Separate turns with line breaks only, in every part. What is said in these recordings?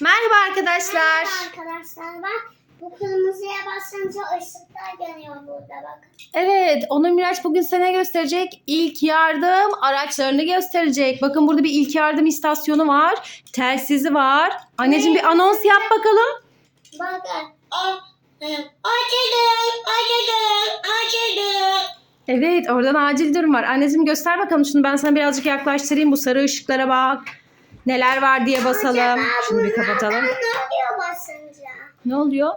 Merhaba arkadaşlar.
Merhaba arkadaşlar bak bu kırmızıya basınca ışıklar yanıyor burada bakın.
Evet, Onur Miraç bugün sana gösterecek ilk yardım araçlarını gösterecek. Bakın burada bir ilk yardım istasyonu var. Telsizi var. Anneciğim bir anons yap bakalım.
Bakın. Acıdım, acıdım.
Evet, oradan acil durum var. Anneciğim göster bakalım şunu. Ben sana birazcık yaklaştırayım. Bu sarı ışıklara bak. Neler var diye basalım. Şunu bir kapatalım.
Ne oluyor basınca?
Ne oluyor?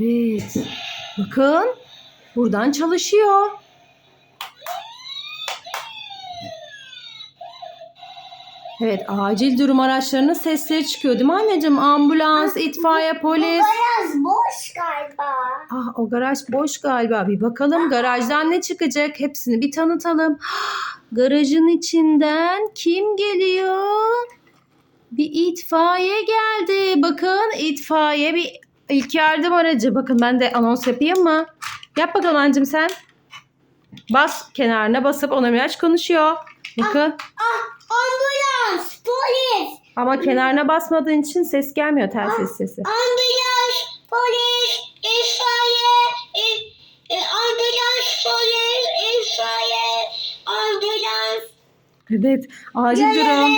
Evet. Bakın. Buradan çalışıyor. Evet, acil durum araçlarının sesleri çıkıyor değil mi anneciğim? Ambulans, itfaiye,
Bu
polis.
biraz boş galiba.
Ah, o garaj boş galiba. Bir bakalım garajdan ne çıkacak? Hepsini bir tanıtalım. Garajın içinden kim geliyor? Bir itfaiye geldi. Bakın itfaiye bir ilk yardım aracı. Bakın ben de anons yapayım mı? Yap bakalım anneciğim sen. Bas kenarına basıp ona biraz konuşuyor. Bakın.
Ah ambulans, polis,
Ama kenarına basmadığın için ses gelmiyor telsiz sesi.
ambulans, polis,
Evet. Acil durum.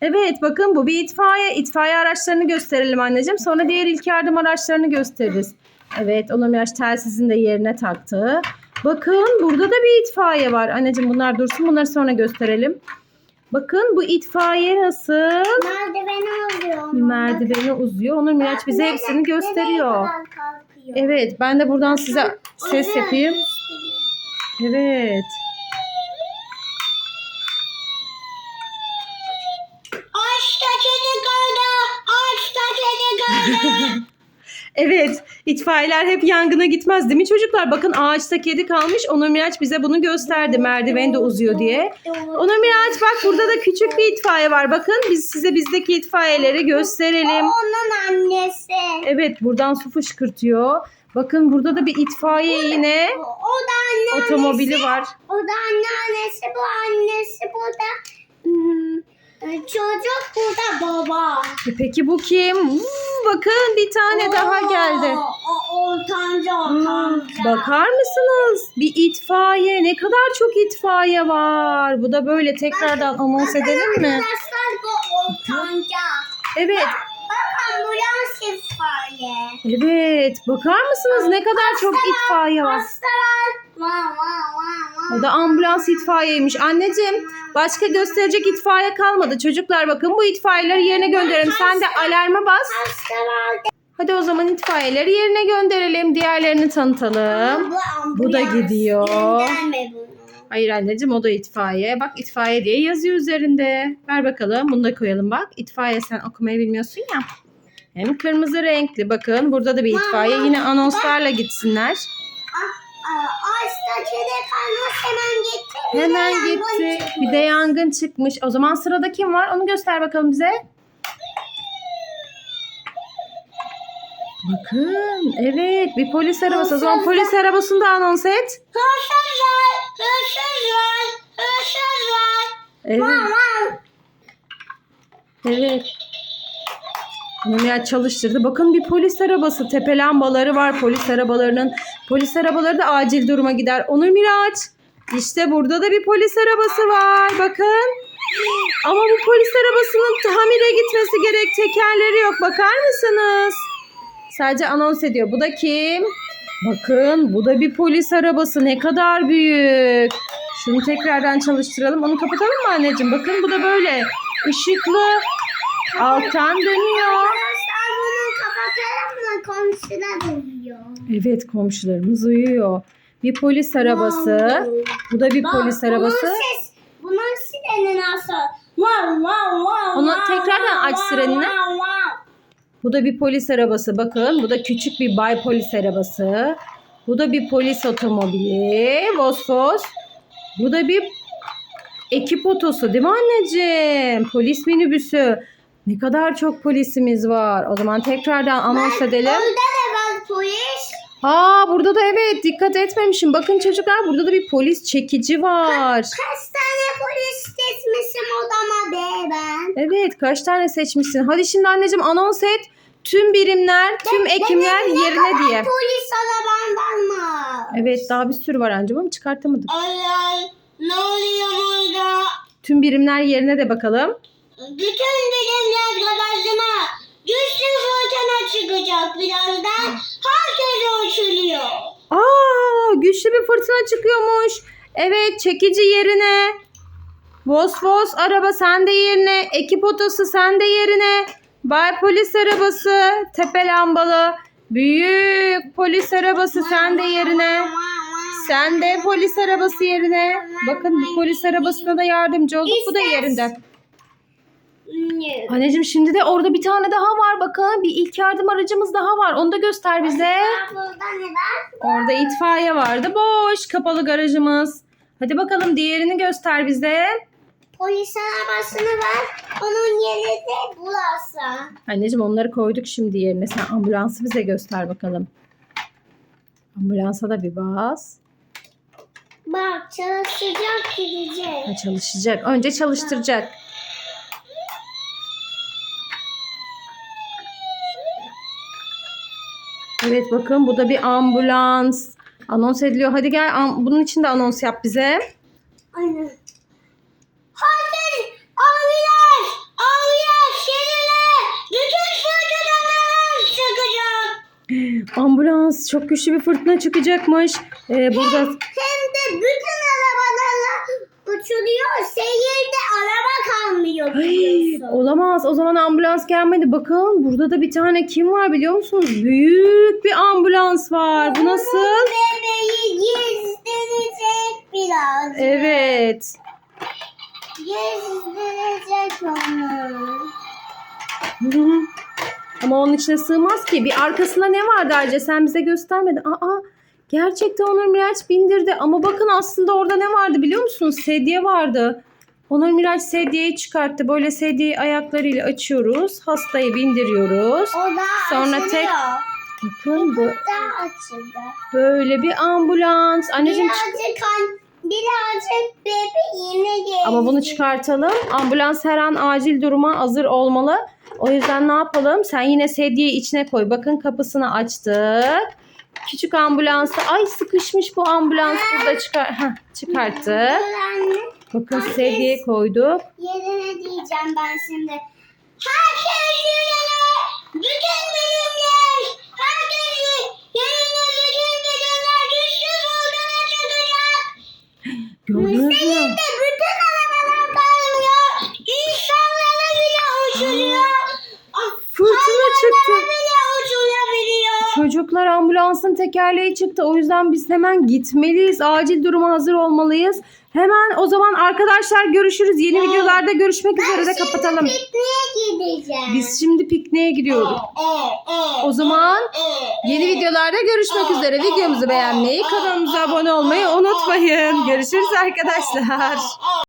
Evet bakın bu bir itfaiye. İtfaiye araçlarını gösterelim anneciğim. Sonra diğer ilk yardım araçlarını gösteririz. Evet Onur Miraç telsizin de yerine taktı. Bakın burada da bir itfaiye var. Anneciğim bunlar dursun bunları sonra gösterelim. Bakın bu itfaiye nasıl?
Merdiveni alıyor.
Merdiveni uzuyor. Onur Miraç bize
Nereden-
hepsini gösteriyor. Evet ben de buradan size ses yapayım. Evet.
Ağaçta kedi kaldı. Ağaçta kedi kaldı.
Evet, itfaiyeler hep yangına gitmez değil mi çocuklar? Bakın ağaçta kedi kalmış. Onur Miraç bize bunu gösterdi. Merdiven de uzuyor diye. Onur Miraç bak burada da küçük bir itfaiye var. Bakın biz size bizdeki itfaiyeleri gösterelim.
Onun annesi.
Evet buradan su fışkırtıyor. Bakın burada da bir itfaiye yine
O, o da anneannesi.
otomobili var.
O da anneannesi. Bu annesi. Bu da hmm, e, çocuk. Bu da baba.
E Peki bu kim? Hmm, bakın bir tane daha geldi.
O, o ortanca
Hmm,
ortanca.
bakar mısınız? Bir itfaiye. Ne kadar çok itfaiye var. Bu da böyle tekrardan anons edelim mi?
Arkadaşlar bu ortanca.
Evet.
Bak ambulans itfaiye.
Evet. Bakar mısınız ne kadar çok itfaiye var.
Hastalar. Vah vah vah vah.
O da ambulans itfaiyeymiş. Anneciğim başka gösterecek itfaiye kalmadı. Çocuklar bakın bu itfaiyeleri yerine gönderelim. Sen de alarma bas. Hadi o zaman itfaiyeleri yerine gönderelim. Diğerlerini tanıtalım. Bu da gidiyor. Hayır anneciğim o da itfaiye. Bak itfaiye diye yazıyor üzerinde. Ver bakalım bunu da koyalım bak. İtfaiye sen okumayı bilmiyorsun ya. Hem kırmızı renkli. Bakın burada da bir itfaiye. Yine anonslarla gitsinler.
Ağaçta kedi kalmış hemen gitti. Bir de
Hemen
yangın
gitti.
çıkmış.
Bir de yangın çıkmış. O zaman sırada kim var? Onu göster bakalım bize. Bakın. Evet. Bir polis arabası. O zaman polis arabasını da anons et.
Hırsız var. Hırsız var. Hırsız var.
Evet.
Vav.
Evet. Ya çalıştırdı. Bakın bir polis arabası. Tepe lambaları var polis arabalarının. Polis arabaları da acil duruma gider. Onur Miraç. İşte burada da bir polis arabası var. Bakın. Ama bu polis arabasının tamire gitmesi gerek. Tekerleri yok. Bakar mısınız? Sadece anons ediyor. Bu da kim? Bakın bu da bir polis arabası. Ne kadar büyük. Şunu tekrardan çalıştıralım. Onu kapatalım mı anneciğim? Bakın bu da böyle. ışıklı. Alttan dönüyor.
Arkadaşlar bunu kapatalım mı? Komşular uyuyor.
Evet komşularımız uyuyor. Bir polis arabası. Bu da bir
Bak,
polis arabası.
Bunun ses, bunun sireni nasıl? Vav vav vav.
Onu
vav,
tekrardan aç
vav,
sirenini.
vav, vav.
Bu da bir polis arabası. Bakın bu da küçük bir bay polis arabası. Bu da bir polis otomobili. Vosvos. Bu da bir ekip otosu değil mi anneciğim? Polis minibüsü. Ne kadar çok polisimiz var. O zaman tekrardan anons edelim.
Burada da var polis.
Aa burada da evet dikkat etmemişim. Bakın çocuklar burada da bir polis çekici var.
Kaç tane polis kesmişim odama be
Evet kaç tane seçmişsin? Hadi şimdi anneciğim anons et. Tüm birimler, tüm ekimler
Benim ne
yerine
kadar
diye.
Polis arabam var.
Evet daha bir sürü var anneciğim ama çıkartamadık.
Ay ay ne oluyor burada?
Tüm birimler yerine de bakalım.
Bütün bilimler karşıma güçlü fırtına çıkacak birazdan. Herkes uçuruyor.
Aa, güçlü bir fırtına çıkıyormuş. Evet, çekici yerine. Vos vos araba sende yerine. Ekip otosu sende yerine. Bay polis arabası, tepe lambalı. Büyük polis arabası sende yerine. Sen de polis arabası yerine. Bakın bu polis arabasına da yardımcı olduk. Bu da yerinde.
Ne?
Anneciğim şimdi de orada bir tane daha var bakın. Bir ilk yardım aracımız daha var. Onu da göster bize.
Burada ne var?
Orada itfaiye vardı. Boş kapalı garajımız. Hadi bakalım diğerini göster bize.
Polis arabasını var. Onun yeri de burası.
Anneciğim onları koyduk şimdi yerine. Sen ambulansı bize göster bakalım. Ambulansa da bir bas.
Bak çalışacak gidecek.
Ha, çalışacak. Önce çalıştıracak. Evet bakın bu da bir ambulans. Anons ediliyor. Hadi gel bunun için de anons yap bize.
Aynen. Hayır! Ağrılar! Ağrılar! Seninle! Bütün fırtınalar çıkacak.
Ambulans çok güçlü bir fırtına çıkacakmış. Ee, burada
Hem de bütün arabalarla uçuruyor. Seyirde araba kalmıyor
Ay,
biliyorsun.
olamaz. O zaman ambulans gelmedi. Bakın burada da bir tane kim var biliyor musunuz? Büyük bir ambulans var. Bu nasıl?
Bebeği gezdirecek biraz.
Evet.
Gezdirecek onu.
Hı hı. Ama onun içine sığmaz ki. Bir arkasında ne vardı Arca? Sen bize göstermedin. Aa, gerçekten Onur Miraç bindirdi. Ama bakın aslında orada ne vardı biliyor musunuz? Sedye vardı. Onur Miraç sedyeyi çıkarttı. Böyle sedyeyi ayaklarıyla açıyoruz. Hastayı bindiriyoruz.
O da
Sonra
açılıyor.
tek- Bakın bu
açıldı.
böyle bir ambulans. Anneciğim çık-
Birazcık an, birazcık bebeğine gezdi.
Ama bunu çıkartalım. Ambulans her an acil duruma hazır olmalı. O yüzden ne yapalım? Sen yine sedyeyi içine koy. Bakın kapısını açtık. Küçük ambulansı. Ay sıkışmış bu ambulans burada çıkar. Heh,
anne.
Bakın sedyeyi koyduk.
Yerine diyeceğim ben şimdi. Herkes yerine. Bütün bölümler. Herkes yerine. Bütün bölümler güçlü fırtına çıkacak.
Gördünüz mü?
Seyirde bütün arabalar kalmıyor. İnsanlara bile uçuruyor. Ah,
Fırtına çıktı.
Hayvanlara bile uçurabiliyor.
Çocuklar ambulansın tekerleği çıktı. O yüzden biz hemen gitmeliyiz. Acil duruma hazır olmalıyız. Hemen o zaman arkadaşlar görüşürüz. Yeni videolarda görüşmek üzere de kapatalım.
Pikniğe gideceğim.
Biz şimdi pikniğe gidiyoruz. O zaman yeni videolarda görüşmek üzere. Videomuzu beğenmeyi, kanalımıza abone olmayı unutmayın. Görüşürüz arkadaşlar.